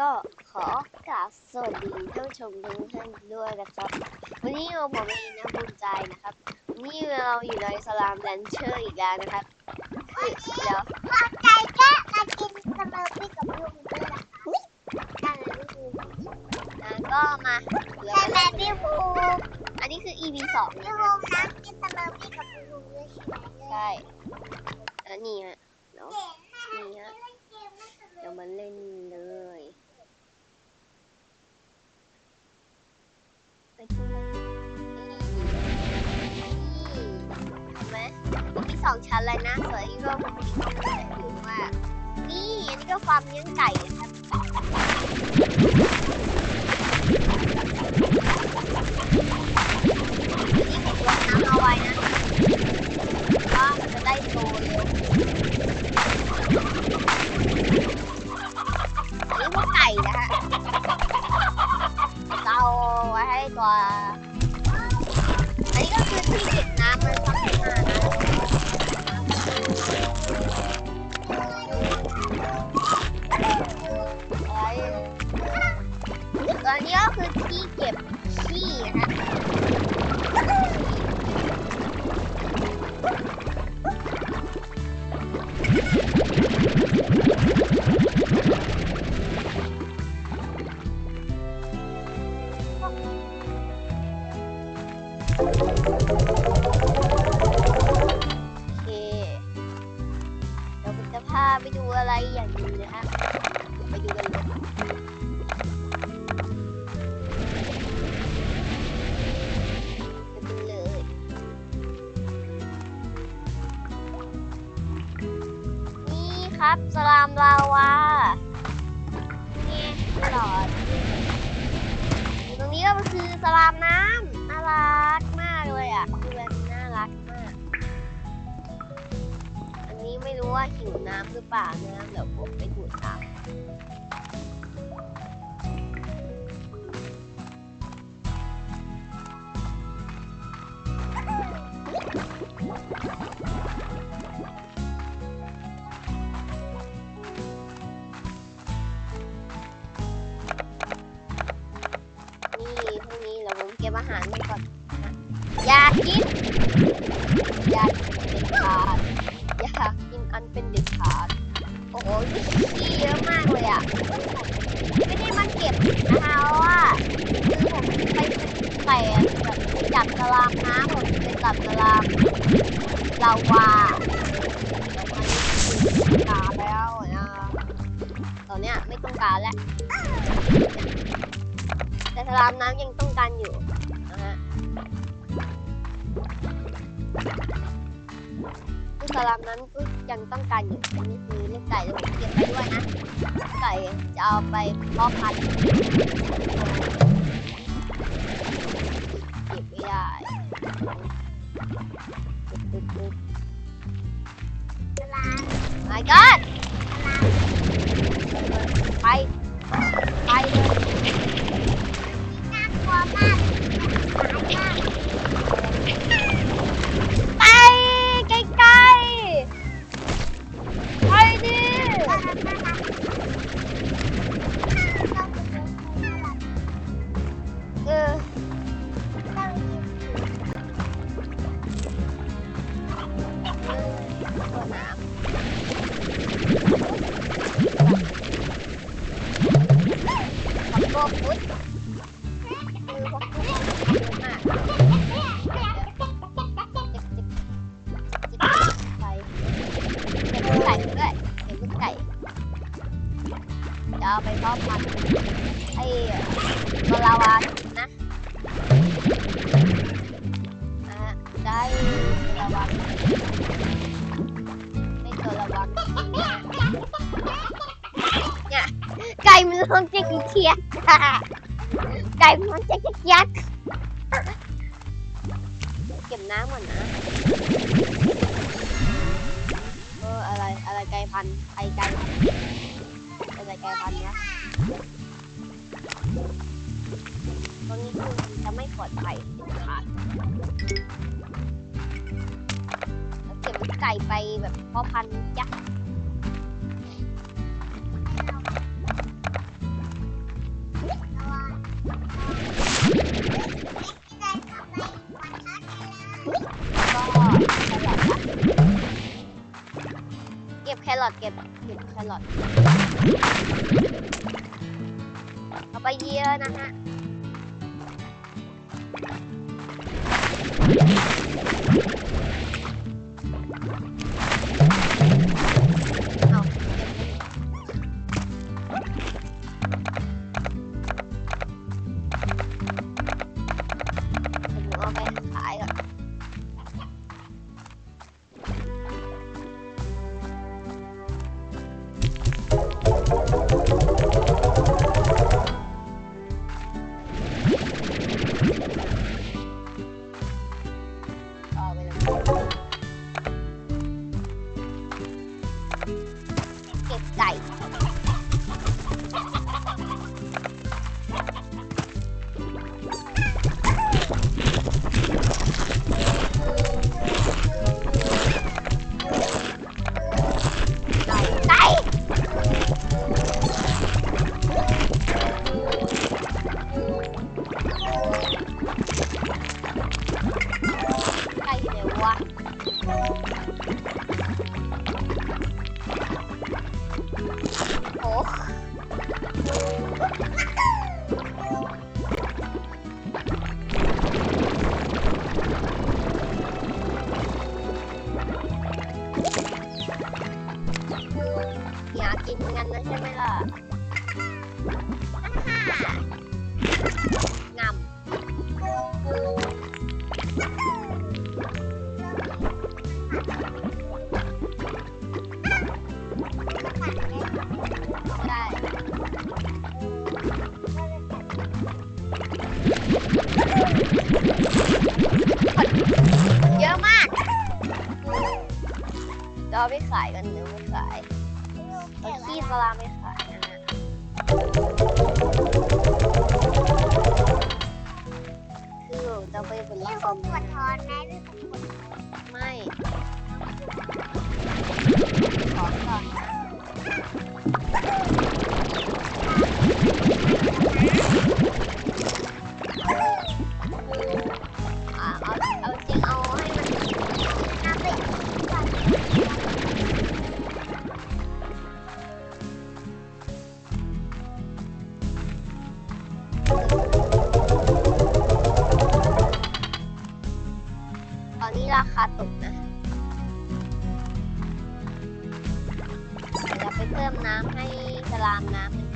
ก็ขอกราบสวัสดีท่านผู้ชมทุกท่านด้วยนะครับ วันนี้เราผมเองนะภูมิใจนะครับวันนี่เราอยู่ในสลามแดนเชอร์อีกแล้วนะครับคือเดี๋ยวพอใจก็มากินสเมอร์ปี้กับลุงด้วยนะคะนั่นแหละนี่คืออะก็มาเหลือใช่ไหมพี่ภูมิอันนี้คือ EP สองพี่นะภูครับมินะกินสเมอร์ปี้กับลุงด้วยใช่ไหมใช่อันนี้ฮะเดี๋ยวนี่ฮะเดี๋ยวมาเล่น สองชั้นเลยนะส่วนอันนี้ก็มันเป็นอีกห้องนึงแต่ถือว่า นี่อันนี้ก็ฟาร์มเลี้ยงไก่นะครับ นะฮะไปดูกันเลยครับสลามลาวานี่หลอดอยู่ตรงนี้ก็คือสลามน้ำ รู้ว่าหิวน้ำหรือเปล่านะเดี๋ยวผมไปดูดน้ำนี่พวกนี้เราเก็บอาหารไว้ก่อน อย่ากิน มันเป็นเด็ดขาด โอ้โหนี่ขี้เยอะมากเลยอะไม่ได้มาเก็บนะคะเพราะว่าคือผมไปไปแบบจับสลามน้ำผมไปจับสลามลาวาตอนนี้คือกาแล้วนะตอนเนี้ยไม่ต้องการแล้วแต่สลามน้ำยังต้องการอยู่นะฮะสลามน้ำก็ ยังต้องการอยู่อันนี้เลี้ยงไก่เดี๋ยวผมเก็บไปด้วยนะไก่จะเอาไปเพาะพันธุ์เก็บไม่ได้ปึ๊บปึ๊บสลาม my god วลาวาไม่ตัวลาวาเนี่ยไก่มันร้องเจ๊กเทียกไก่มันร้องเจ๊กเทียกเก็บน้ำก่อนนะเอออะไรอะไรไก่พันไก่ไก่อะไรไก่พันนะตรงนี้คือจะไม่ปลอดภัยเด็ดขาด ไก่ไปแบบพาะพันธุ์ยักษ์เก็บแครอทเก็บเก็บแครอทเอาไปเยอะนะฮะ เอาไปขายกันหรือไม่ขายเอาขี้ปลาไม่ขายนะฮะคือจะไปเป็นพี่ล่าคงปวดท้องไหมพี่คงปวดท้องไม่ พิ่มน้ำให้สลามน้ำ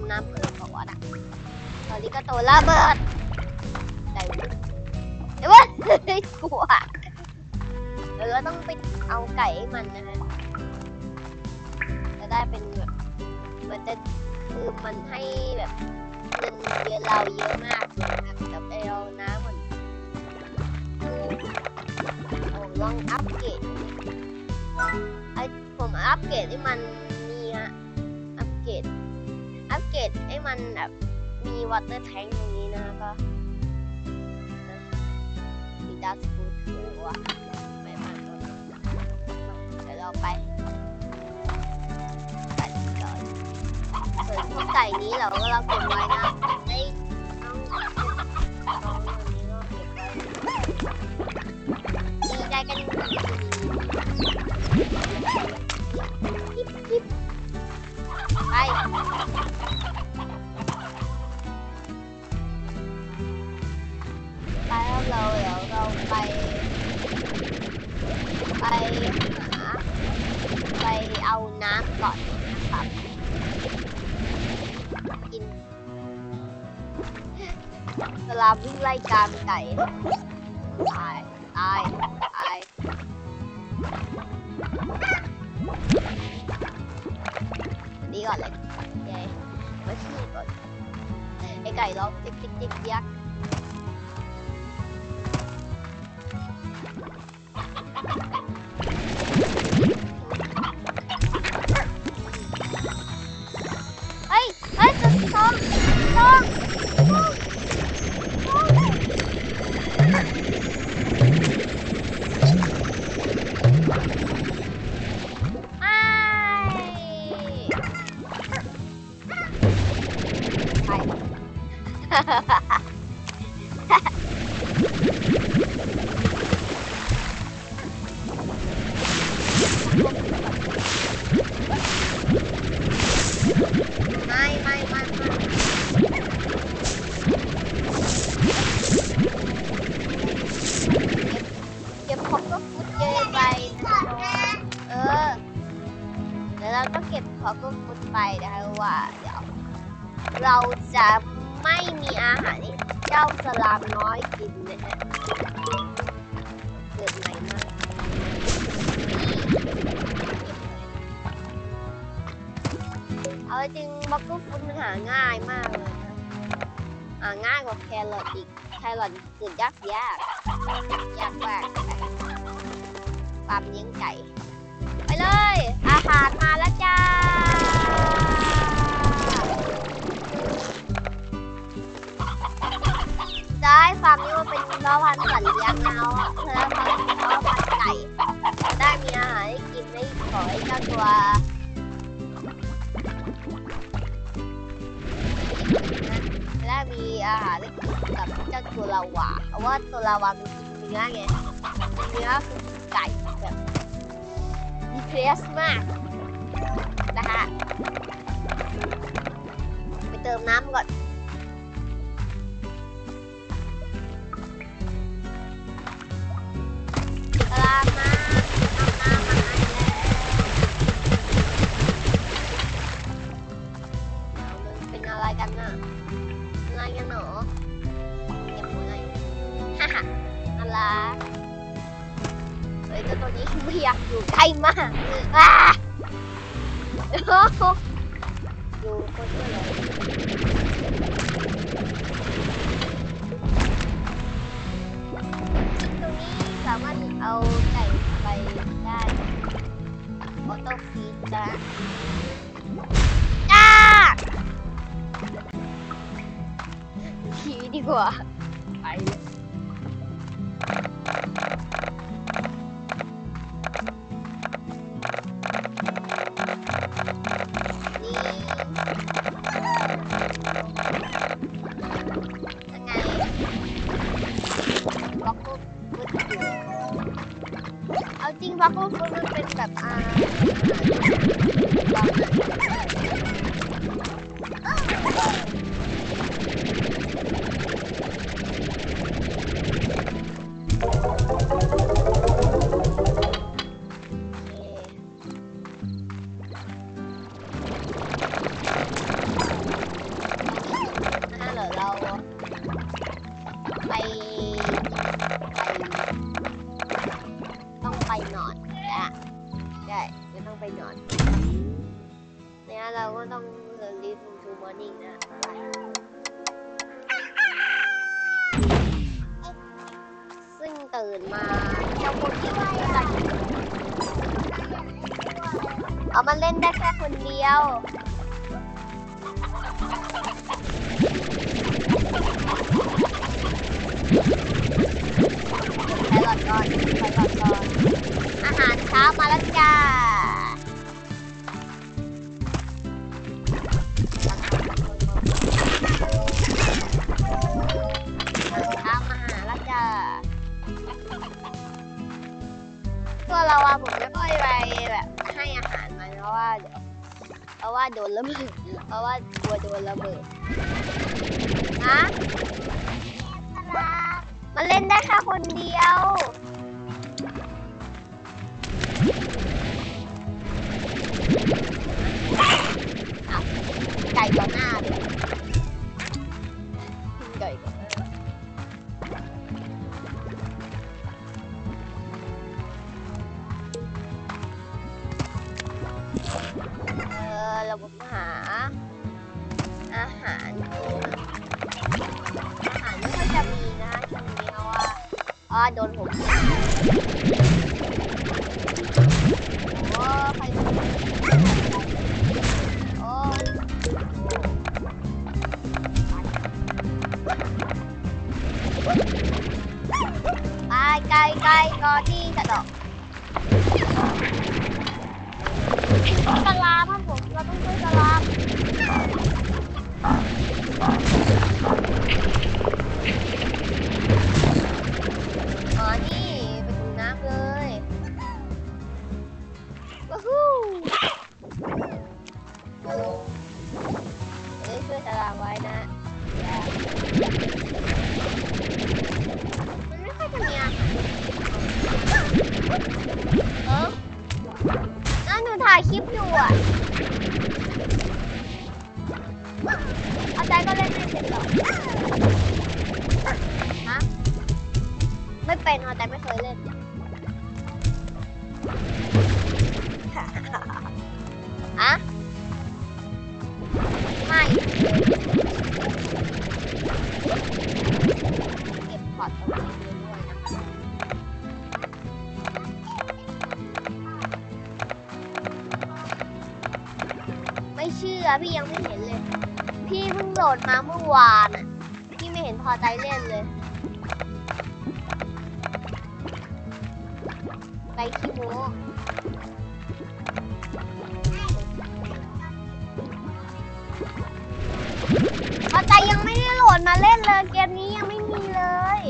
มน้ำเพิ่มก่อนอะตอนนี้ก็โตระเบิดได้เว้ยเดี๋ยวเว้ยกลัวเดี๋ยวเราต้องไปเอาไก่ให้มันนะฮะจะได้เป็นแบบมันจะคือมันให้แบบเงินเดือนเราเยอะมากเลยนะครับแต่ไปเอาน้ำมันโอ้ลองอัปเกรดไอผมอัปเกรดให้มัน อัปเกรดให้มันแบบมีวอเตอร์แทงตรงนี้นะก็ดีดัสฟูถือว่าไปมาตัวนี้เดี๋ยวเราไปไก่ก่อนส่วนพวกไก่นี้เราก็เราเก็บไว้นะได้ต้องต้องอันนี้ก็เก็บไว้ดีใจกัน ไล่ เอาจริงบักกุฟุตมันหาง่ายมากเลยนะหาง่ายกว่าแครอทอีกแครอทเกิดยากยากยากมากฟาร์มเลี้ยงไก่ไปเลย อาหารมาแล้วจ้าได้ฟาร์มนี้มันเป็นเพาะพันสัตว์เลี้ยงเอาอะเพื่อมันเป็นเพาะพันไก่ได้มีอาหารให้กินได้ขอให้เจ้าตัว มีอาหารกินกับเจ้าตัวลาวาเพราะว่าตัวลาวามันกินเนื้อไงเนื้อคือไก่แบบดีเพรสมากนะคะไปเติมน้ำก่อน อื่นมาเจ้าพวกนี้มันก็จะเอามาเล่นได้แค่คนเดียวแครอดก่อนแครอดก่อนอาหารเช้ามาแล้วจ้า เพราะว่าโดนระเบิดเพราะว่ากลัวโดนระเบิดฮะมันเล่นได้แค่คนเดียว ไม่เชื่อ พี่ยังไม่เห็นเลย พี่เพิ่งโหลดมาเมื่อวานพี่ไม่เห็นพอใจเล่นเลย ไปขี้โมพอใจยังไม่ได้โหลดมาเล่นเลย เกมนี้ยังไม่มีเลย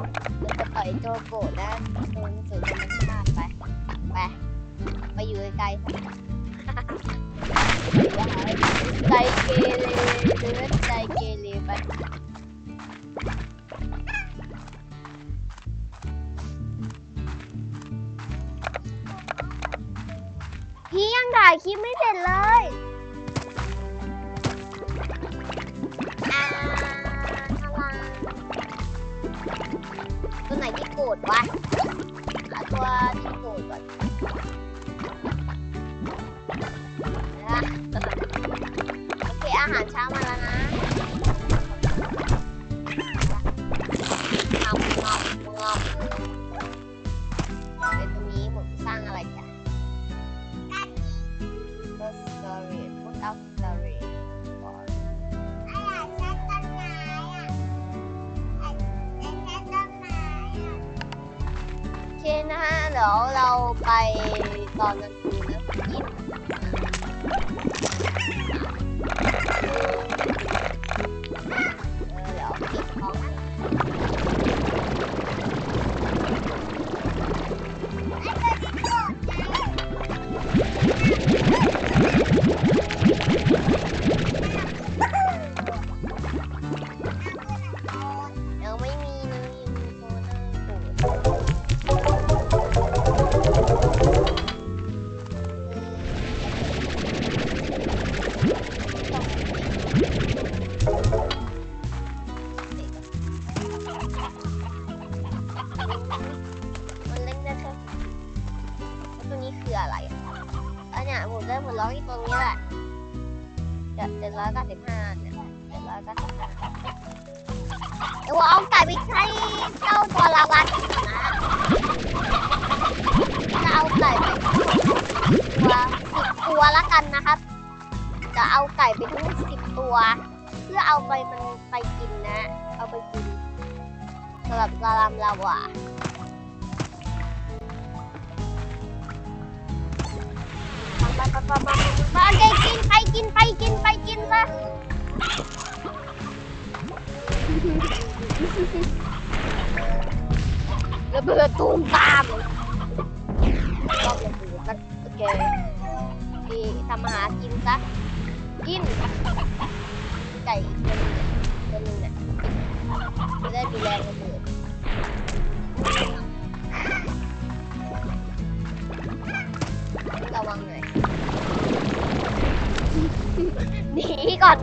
はい、ール。 สิบตัว เพื่อเอาไปมันไปกินนะ เอาไปกินสำหรับลาลามลาวาไปไปไปไปไปไปกินไปกินไปกินไปกินซะระเบิดตูมตามรอบระเบิดกันโอเคดีทำอาหารกินซะ กิน ไก่ตัวนึงเนี่ยตัวนึงเนี่ยจะได้มีแรงระเบิดระวังหน่อยหนีก่อน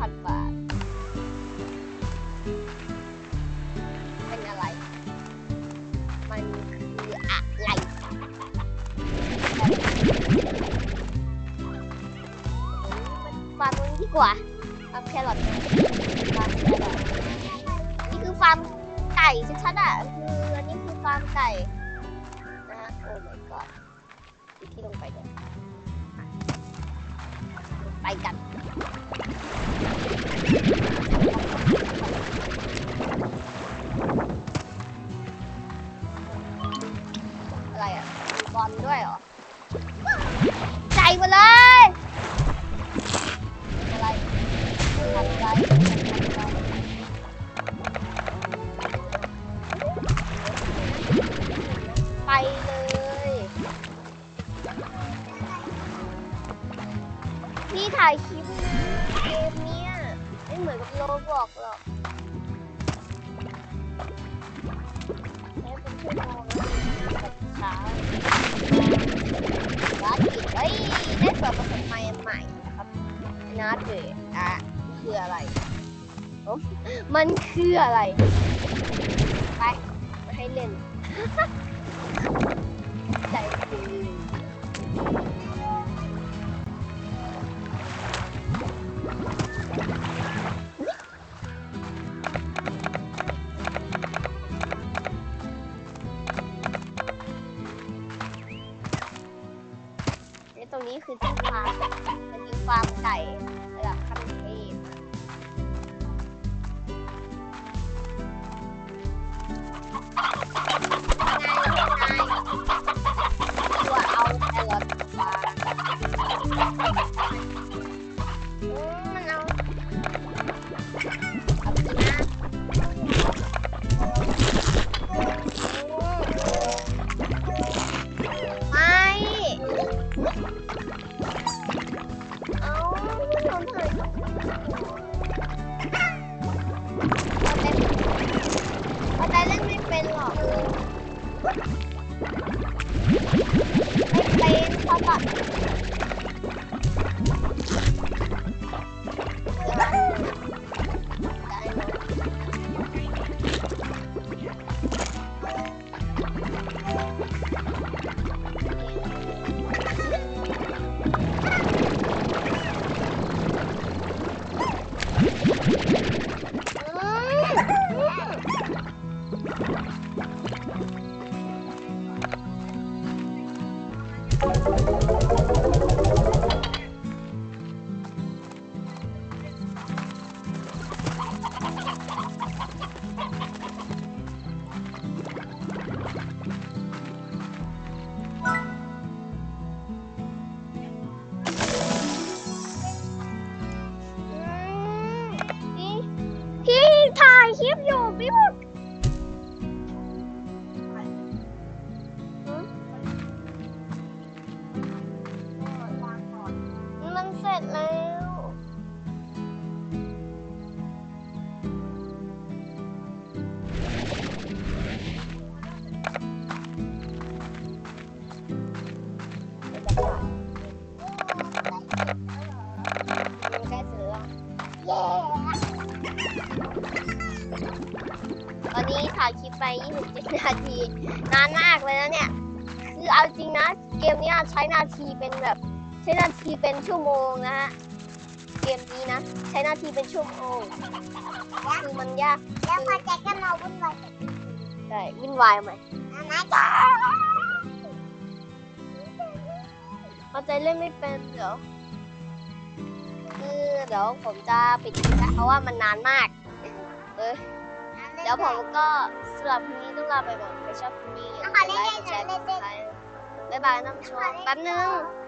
5,000 บาท เป็นอะไร มันคืออะไรฟาร์มตรงนี้ดีกว่าฟาร์มแครอทฟาร์มแครอทนี่คือฟาร์มไก่ชัดๆอะคืออันนี้คือฟาร์มไก่นะโอ้ my ที่ลงไปเดี๋ไปกัน ถ่ายคลิปเกมเนี้ยไม่เหมือนกับโลบอกหรอกใช้เป็นชั่วโมงนะแบบเช้าร้านปิดเฮ้ยได้เปิดประสบการณ์ใหม่นะครับนาเดทอะคืออะไรมันคืออะไร ไป มาให้เล่น Ha ha ha ha! ไป 27 นาที นานมากเลยนะเนี่ย คือเอาจริงนะ เกมนี้ใช้นาทีเป็นแบบ ใช้นาทีเป็นชั่วโมงนะฮะ เกมนี้นะ ใช้นาทีเป็นชั่วโมง คือมันยาก แล้วพอใจก็มาวุ่นวายใช่วุ่นวายไหมมานะจ๊ะเอาใจเล่นไม่เป็นเดี๋ยวคือเดี๋ยวผมจะปิดคลิปแล้วเพราะว่ามันนานมาก เออ เดี๋ยวผมก็สำหรับคลิปนี้ต้องลาไปก่อนใครชอบคลิปนี้อย่าลืมกดไลค์กดแชร์กดติดตามบ๊ายบายน้ำชมแป๊บนึงง